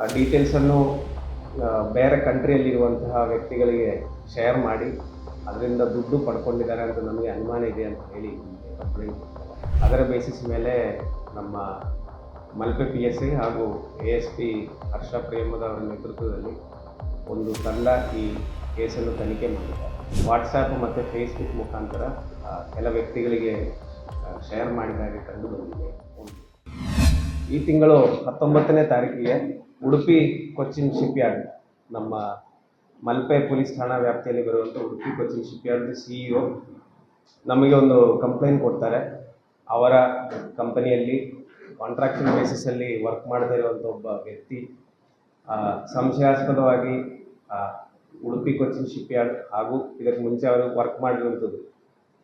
ಆ ಡೀಟೇಲ್ಸನ್ನು ಬೇರೆ ಕಂಟ್ರಿಯಲ್ಲಿರುವಂತಹ ವ್ಯಕ್ತಿಗಳಿಗೆ ಶೇರ್ ಮಾಡಿ, ಅದರಿಂದ ದುಡ್ಡು ಪಡ್ಕೊಂಡಿದ್ದಾರೆ ಅಂತ ನಮಗೆ ಅನುಮಾನ ಇದೆ ಅಂತ ಹೇಳಿ ಕಂಪ್ಲೇಂಟ್ ಅದರ ಬೇಸಿಸ್ ಮೇಲೆ ನಮ್ಮ ಮಲ್ಪೆ ಪಿ ಎಸ್ ಐ ಹಾಗೂ ಎ ಎಸ್ ಪಿ ಹರ್ಷ ಪ್ರೇಮದ ಅವರ ನೇತೃತ್ವದಲ್ಲಿ ಒಂದು ತಂಡ ಈ ಕೇಸನ್ನು ತನಿಖೆ ಮಾಡಿದೆ ವಾಟ್ಸಾಪ್ ಮತ್ತು ಫೇಸ್ಬುಕ್ ಮುಖಾಂತರ ಕೆಲ ವ್ಯಕ್ತಿಗಳಿಗೆ ಶೇರ್ ಮಾಡಿದಾಗ ಕಂಡು ಬಂದಿದೆ. ಈ ತಿಂಗಳು ಹತ್ತೊಂಬತ್ತನೇ ತಾರೀಕಿಗೆ ಉಡುಪಿ ಕೊಚ್ಚಿನ್ ಶಿಪ್ಯಾರ್ಡ್. ನಮ್ಮ ಮಲ್ಪೆ ಪೊಲೀಸ್ ಠಾಣಾ ವ್ಯಾಪ್ತಿಯಲ್ಲಿ ಬರುವಂಥ Udupi Cochin shipyard C E ನಮಗೆ ಒಂದು ಕಂಪ್ಲೇಂಟ್ ಕೊಡ್ತಾರೆ. ಅವರ ಕಂಪನಿಯಲ್ಲಿ ಕಾಂಟ್ರಾಕ್ಚುಲ್ ಬೇಸಿಸಲ್ಲಿ ವರ್ಕ್ ಮಾಡದೇ ಇರುವಂಥ ಒಬ್ಬ ವ್ಯಕ್ತಿ ಸಂಶಯಾಸ್ಪದವಾಗಿ ಉಡುಪಿ ಕೊಚ್ಚಿನ್ ಶಿಪ್ಯಾರ್ಡ್ ಹಾಗೂ ಇದಕ್ಕೆ ಮುಂಚೆ ಅವರು ವರ್ಕ್ ಮಾಡಿರುವಂಥದ್ದು.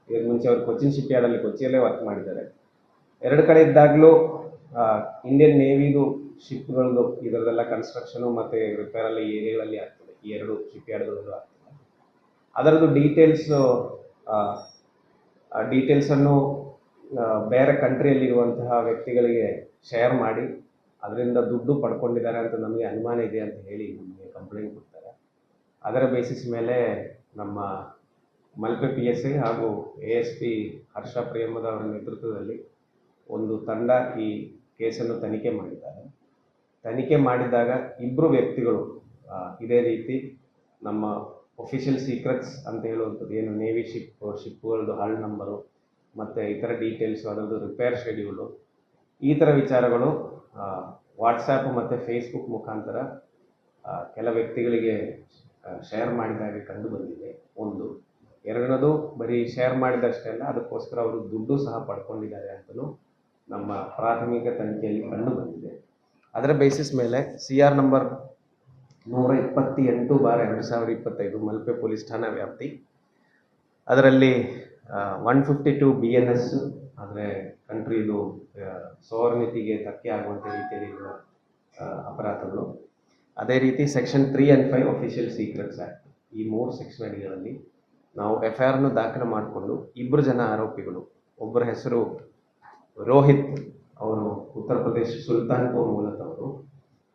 ಇದಕ್ಕೆ ಮುಂಚೆ ಅವರು ಕೊಚ್ಚಿನ್ ಶಿಪ್ಯಾರ್ಡಲ್ಲಿ ಕೊಚ್ಚಿಯಲ್ಲೇ ವರ್ಕ್ ಮಾಡಿದ್ದಾರೆ. ಎರಡು ಕಡೆ ಇದ್ದಾಗಲೂ ಇಂಡಿಯನ್ ನೇವಿದು ಶಿಪ್ಗಳದ್ದು ಇದರದೆಲ್ಲ ಕನ್ಸ್ಟ್ರಕ್ಷನು ಮತ್ತು ರಿಪೇರ್ ಎಲ್ಲ ಏರಿಯಾಗಳಲ್ಲಿ ಆಗ್ತದೆ. ಈ ಎರಡು ಶಿಪ್ ಯಾರ್ಡ್ಗಳಲ್ಲೂ ಆಗ್ತದೆ. ಅದರದ್ದು ಡೀಟೇಲ್ಸು ಡೀಟೇಲ್ಸನ್ನು ಬೇರೆ ಕಂಟ್ರಿಯಲ್ಲಿರುವಂತಹ ವ್ಯಕ್ತಿಗಳಿಗೆ ಶೇರ್ ಮಾಡಿ, ಅದರಿಂದ ದುಡ್ಡು ಪಡ್ಕೊಂಡಿದ್ದಾರೆ ಅಂತ ನಮಗೆ ಅನುಮಾನ ಇದೆ ಅಂತ ಹೇಳಿ ನಮಗೆ ಕಂಪ್ಲೇಂಟ್ ಕೊಡ್ತಾರೆ. ಅದರ ಬೇಸಿಸ್ ಮೇಲೆ ನಮ್ಮ ಮಲ್ಪೆ ಪಿ ಎಸ್ ಐ ಹಾಗೂ ಎ ಎಸ್ ಪಿ ಹರ್ಷ ಪ್ರೇಮದ ಅವರ ನೇತೃತ್ವದಲ್ಲಿ ಒಂದು ತಂಡ ಈ ಕೇಸನ್ನು ತನಿಖೆ ಮಾಡಿದ್ದಾರೆ. ತನಿಖೆ ಮಾಡಿದಾಗ ಇಬ್ಬರು ವ್ಯಕ್ತಿಗಳು ಇದೇ ರೀತಿ ನಮ್ಮ ಒಫಿಷಿಯಲ್ ಸೀಕ್ರೆಟ್ಸ್ ಅಂತ ಹೇಳುವಂಥದ್ದು ಏನು ನೇವಿ ಶಿಪ್ ಶಿಪ್ಗಳದ್ದು ಹಾಲ್ ನಂಬರು ಮತ್ತು ಇತರ ಡೀಟೇಲ್ಸು ಅದರದ್ದು ರಿಪೇರ್ ಶೆಡ್ಯೂಲು ಈ ಥರ ವಿಚಾರಗಳು ವಾಟ್ಸಾಪ್ ಮತ್ತು ಫೇಸ್ಬುಕ್ ಮುಖಾಂತರ ಕೆಲ ವ್ಯಕ್ತಿಗಳಿಗೆ ಶೇರ್ ಮಾಡಿದಾಗ ಕಂಡು ಬಂದಿದೆ. ಒಂದು, ಎರಡನೇದು, ಬರೀ ಶೇರ್ ಮಾಡಿದಷ್ಟೇ ಅಲ್ಲ, ಅದಕ್ಕೋಸ್ಕರ ಅವರು ದುಡ್ಡು ಸಹ ಪಡ್ಕೊಂಡಿದ್ದಾರೆ ಅಂತಲೂ ನಮ್ಮ ಪ್ರಾಥಮಿಕ ತನಿಖೆಯಲ್ಲಿ ಕಂಡು ಬಂದಿದೆ. ಅದರ ಬೇಸಿಸ್ ಮೇಲೆ ಸಿ ಆರ್ ನಂಬರ್ ನೂರ ಇಪ್ಪತ್ತೆಂಟು ಬಾರ್ ಎರಡು ಸಾವಿರದ ಇಪ್ಪತ್ತೈದು ಮಲ್ಪೆ ಪೊಲೀಸ್ ಠಾಣಾ ವ್ಯಾಪ್ತಿ. ಅದರಲ್ಲಿ one fifty two B N S ಅಂದರೆ ಕಂಟ್ರಿದು ಸೋರ್ನಿತಿಗೆ ಧಕ್ಕೆ ಆಗುವಂಥ ರೀತಿಯಲ್ಲಿ ಅಪರಾಧಗಳು. ಅದೇ ರೀತಿ section three and five official secrets act ಈ ಮೂರು ಸೆಕ್ಷನ್ ಅಡಿಗಳಲ್ಲಿ ನಾವು ಎಫ್ ಐ ಆರ್ನು ದಾಖಲು ಮಾಡಿಕೊಂಡು ಇಬ್ಬರು ಜನ ಆರೋಪಿಗಳು, ಒಬ್ಬರ ಹೆಸರು ರೋಹಿತ್, ಅವರು ಉತ್ತರ ಪ್ರದೇಶ ಸುಲ್ತಾನ್ಪುರ್ ಮೂಲದವರು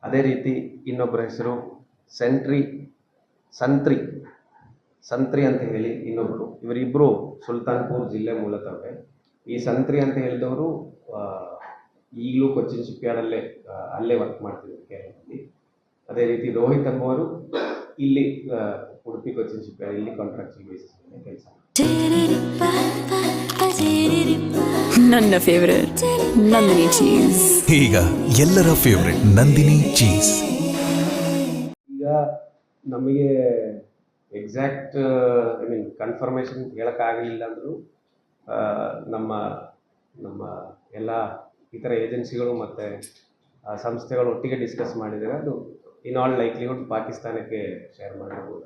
ಅದೇ ರೀತಿ ಇನ್ನೊಬ್ಬರ ಹೆಸರು ಸೆಂಟ್ರಿ ಸಂತ್ರಿ ಸಂತ್ರಿ ಅಂತ ಹೇಳಿ ಇನ್ನೊಬ್ಬರು ಇವರಿಬ್ಬರು ಸುಲ್ತಾನ್ಪುರ್ ಜಿಲ್ಲೆ ಮೂಲತವೇ. ಈ ಸಂತ್ರಿ ಅಂತ ಹೇಳಿದವರು ಈಗಲೂ ಕೊಚ್ಚಿನ್ ಶಿಪ್ಯಾರ್ಡಲ್ಲೇ ಅಲ್ಲೇ ವರ್ಕ್ ಮಾಡ್ತಿದ್ರು ಕೇರಳದಲ್ಲಿ. ಅದೇ ರೀತಿ ರೋಹಿತ್ ಎಂಬುವರು ಇಲ್ಲಿ ಉಡುಪಿ ಕೊಚ್ಚಿನ್ ಶಿಪ್ಯಾರ್ಡ್ ಇಲ್ಲಿ ಕಾಂಟ್ರಾಕ್ಚುಲ್ ಬೇಸಿಸ್ ಮೇಲೆ ಕೆಲಸ ನನ್ನ ಫೇವರೇಟ್ ನಂದಿನಿ ಚೀಸ್ ಈಗ ಎಲ್ಲರ ಫೇವ್ರೆಟ್ ನಂದಿನಿ ಚೀಸ್ ಈಗ ನಮಗೆ ಎಕ್ಸಾಕ್ಟ್ ಐ ಮೀನ್ ಕನ್ಫರ್ಮೇಷನ್ ಹೇಳೋಕ್ಕಾಗಲಿಲ್ಲ ಅಂದರೂ ನಮ್ಮ ನಮ್ಮ ಎಲ್ಲ ಇತರ ಏಜೆನ್ಸಿಗಳು ಮತ್ತು ಸಂಸ್ಥೆಗಳು ಒಟ್ಟಿಗೆ ಡಿಸ್ಕಸ್ ಮಾಡಿದರೆ ಅದು ಇನ್ ಆಲ್ ಲೈಕ್ಲಿಹುಡ್ ಪಾಕಿಸ್ತಾನಕ್ಕೆ ಶೇರ್ ಮಾಡಬಹುದು